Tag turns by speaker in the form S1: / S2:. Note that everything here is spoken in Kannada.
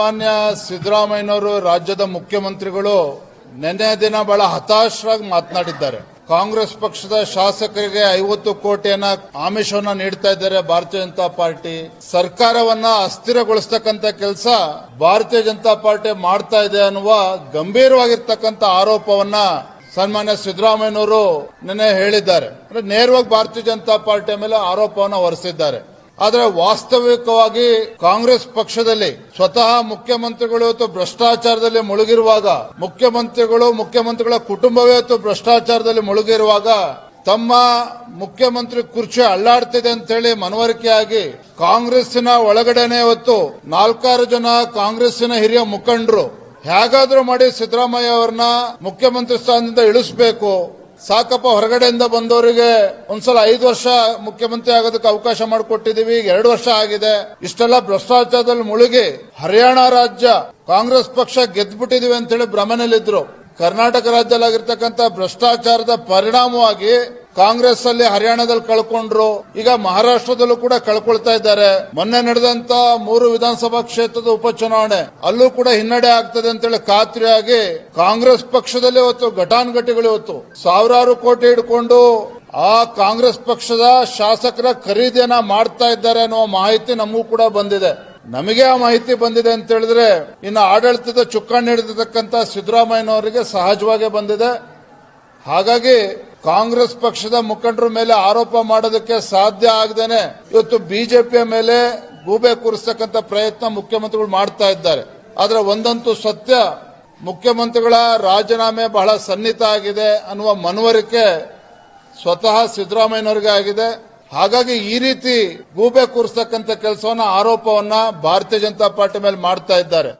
S1: ಮಾನ್ಯ ಸಿದ್ದರಾಮಯ್ಯನವರು ರಾಜ್ಯದ ಮುಖ್ಯಮಂತ್ರಿಗಳು ನಿನ್ನೆ ದಿನ ಬಹಳ ಹತಾಶರಾಗಿ ಮಾತನಾಡಿದ್ದಾರೆ. ಕಾಂಗ್ರೆಸ್ ಪಕ್ಷದ ಶಾಸಕರಿಗೆ ಐವತ್ತು ಕೋಟಿಯನ್ನ ಆಮಿಷವನ್ನ ನೀಡ್ತಾ ಇದ್ದಾರೆ ಭಾರತೀಯ ಜನತಾ ಪಾರ್ಟಿ. ಸರ್ಕಾರವನ್ನ ಅಸ್ಥಿರಗೊಳಿಸ್ತಕ್ಕಂಥ ಕೆಲಸ ಭಾರತೀಯ ಜನತಾ ಪಾರ್ಟಿ ಮಾಡ್ತಾ ಇದೆ ಅನ್ನುವ ಗಂಭೀರವಾಗಿರ್ತಕ್ಕಂಥ ಆರೋಪವನ್ನ ಸನ್ಮಾನ್ಯ ಸಿದ್ದರಾಮಯ್ಯನವರು ನಿನ್ನೆ ಹೇಳಿದ್ದಾರೆ. ನೇರವಾಗಿ ಭಾರತೀಯ ಜನತಾ ಪಾರ್ಟಿಯ ಮೇಲೆ ಆರೋಪವನ್ನು ಹೊರಿಸಿದ್ದಾರೆ. ಆದರೆ ವಾಸ್ತವಿಕವಾಗಿ ಕಾಂಗ್ರೆಸ್ ಪಕ್ಷದಲ್ಲಿ ಸ್ವತಃ ಮುಖ್ಯಮಂತ್ರಿಗಳು ಇವತ್ತು ಭ್ರಷ್ಟಾಚಾರದಲ್ಲಿ ಮುಳುಗಿರುವಾಗ, ಮುಖ್ಯಮಂತ್ರಿಗಳು ಮುಖ್ಯಮಂತ್ರಿಗಳ ಕುಟುಂಬವೇ ಇವತ್ತು ಭ್ರಷ್ಟಾಚಾರದಲ್ಲಿ ಮುಳುಗಿರುವಾಗ ತಮ್ಮ ಮುಖ್ಯಮಂತ್ರಿ ಕುರ್ಚಿ ಅಳ್ಳಾಡ್ತಿದೆ ಅಂತ ಹೇಳಿ ಮನವರಿಕೆಯಾಗಿ ಕಾಂಗ್ರೆಸ್ಸಿನ ಒಳಗಡೆನೆ ಇವತ್ತು ನಾಲ್ಕಾರು ಜನ ಕಾಂಗ್ರೆಸ್ಸಿನ ಹಿರಿಯ ಮುಖಂಡರು ಹೇಗಾದ್ರೂ ಮಾಡಿ ಸಿದ್ದರಾಮಯ್ಯ ಅವರನ್ನ ಮುಖ್ಯಮಂತ್ರಿ ಸ್ಥಾನದಿಂದ ಇಳಿಸಬೇಕು. ಸಾಕಪ್ಪ, ಹೊರಗಡೆಯಿಂದ ಬಂದವರಿಗೆ ಒಂದ್ಸಲ ಐದು ವರ್ಷ ಮುಖ್ಯಮಂತ್ರಿ ಆಗೋದಕ್ಕೆ ಅವಕಾಶ ಮಾಡಿಕೊಟ್ಟಿದೀವಿ ಈಗ ಎರಡು ವರ್ಷ ಆಗಿದೆ. ಇಷ್ಟೆಲ್ಲ ಭ್ರಷ್ಟಾಚಾರದಲ್ಲಿ ಮುಳುಗಿ ಹರಿಯಾಣ ರಾಜ್ಯ ಕಾಂಗ್ರೆಸ್ ಪಕ್ಷ ಗೆದ್ಬಿಟ್ಟಿದೀವಿ ಅಂತ ಹೇಳಿ ಭ್ರಮನೆಯಲ್ಲಿದ್ರು ಕರ್ನಾಟಕ ರಾಜ್ಯದಲ್ಲಿ ಆಗಿರ್ತಕ್ಕಂಥ ಭ್ರಷ್ಟಾಚಾರದ ಪರಿಣಾಮವಾಗಿ ಕಾಂಗ್ರೆಸ್ ಅಲ್ಲಿ ಹರಿಯಾಣದಲ್ಲಿ ಕಳ್ಕೊಂಡ್ರು, ಈಗ ಮಹಾರಾಷ್ಟ್ರದಲ್ಲೂ ಕೂಡ ಕಳ್ಕೊಳ್ತಾ ಇದ್ದಾರೆ. ಮೊನ್ನೆ ನಡೆದಂತ ಮೂರು ವಿಧಾನಸಭಾ ಕ್ಷೇತ್ರದ ಉಪಚುನಾವಣೆ, ಅಲ್ಲೂ ಕೂಡ ಹಿನ್ನಡೆ ಆಗ್ತದೆ ಅಂತೇಳಿ ಖಾತ್ರಿಯಾಗಿ ಕಾಂಗ್ರೆಸ್ ಪಕ್ಷದಲ್ಲಿ ಇವತ್ತು ಘಟಾನುಘಟಿಗಳು ಇವತ್ತು. ಸಾವಿರಾರು ಕೋಟಿ ಹಿಡ್ಕೊಂಡು ಆ ಕಾಂಗ್ರೆಸ್ ಪಕ್ಷದ ಶಾಸಕರ ಖರೀದಿಯನ್ನ ಮಾಡ್ತಾ ಇದ್ದಾರೆ ಅನ್ನೋ ಮಾಹಿತಿ ನಮಗೂ ಕೂಡ ಬಂದಿದೆ. ನಮಗೆ ಆ ಮಾಹಿತಿ ಬಂದಿದೆ ಅಂತ ಹೇಳಿದ್ರೆ, ಇನ್ನು ಆಡಳಿತದ ಚುಕ್ಕಾಣಿ ಹಿಡಿದಿರ್ತಕ್ಕಂಥ ಸಿದ್ದರಾಮಯ್ಯನವರಿಗೆ ಸಹಜವಾಗಿ ಬಂದಿದೆ. ಹಾಗಾಗಿ ಕಾಂಗ್ರೆಸ್ ಪಕ್ಷದ ಮುಖಂಡರ ಮೇಲೆ ಆರೋಪ ಮಾಡೋದಕ್ಕೆ ಸಾಧ್ಯ ಆಗದೇನೆ ಇವತ್ತು ಬಿಜೆಪಿಯ ಮೇಲೆ ಗೂಬೆ ಕೂರಿಸ್ತಕ್ಕಂಥ ಪ್ರಯತ್ನ ಮುಖ್ಯಮಂತ್ರಿಗಳು ಮಾಡ್ತಾ ಇದ್ದಾರೆ. ಆದರೆ ಒಂದಂತೂ ಸತ್ಯ, ಮುಖ್ಯಮಂತ್ರಿಗಳ ರಾಜೀನಾಮೆ ಬಹಳ ಸನ್ನಿಹಿತ ಆಗಿದೆ ಅನ್ನುವ ಮನವರಿಕೆ ಸ್ವತಃ ಸಿದ್ದರಾಮಯ್ಯನವರಿಗೆ ಆಗಿದೆ. ಹಾಗಾಗಿ ಈ ರೀತಿ ಗೂಬೆ ಕೂರಿಸ್ತಕ್ಕಂಥ ಕೆಲಸವನ್ನ, ಆರೋಪವನ್ನ ಭಾರತೀಯ ಜನತಾ ಪಾರ್ಟಿ ಮೇಲೆ ಮಾಡ್ತಾ ಇದ್ದಾರೆ.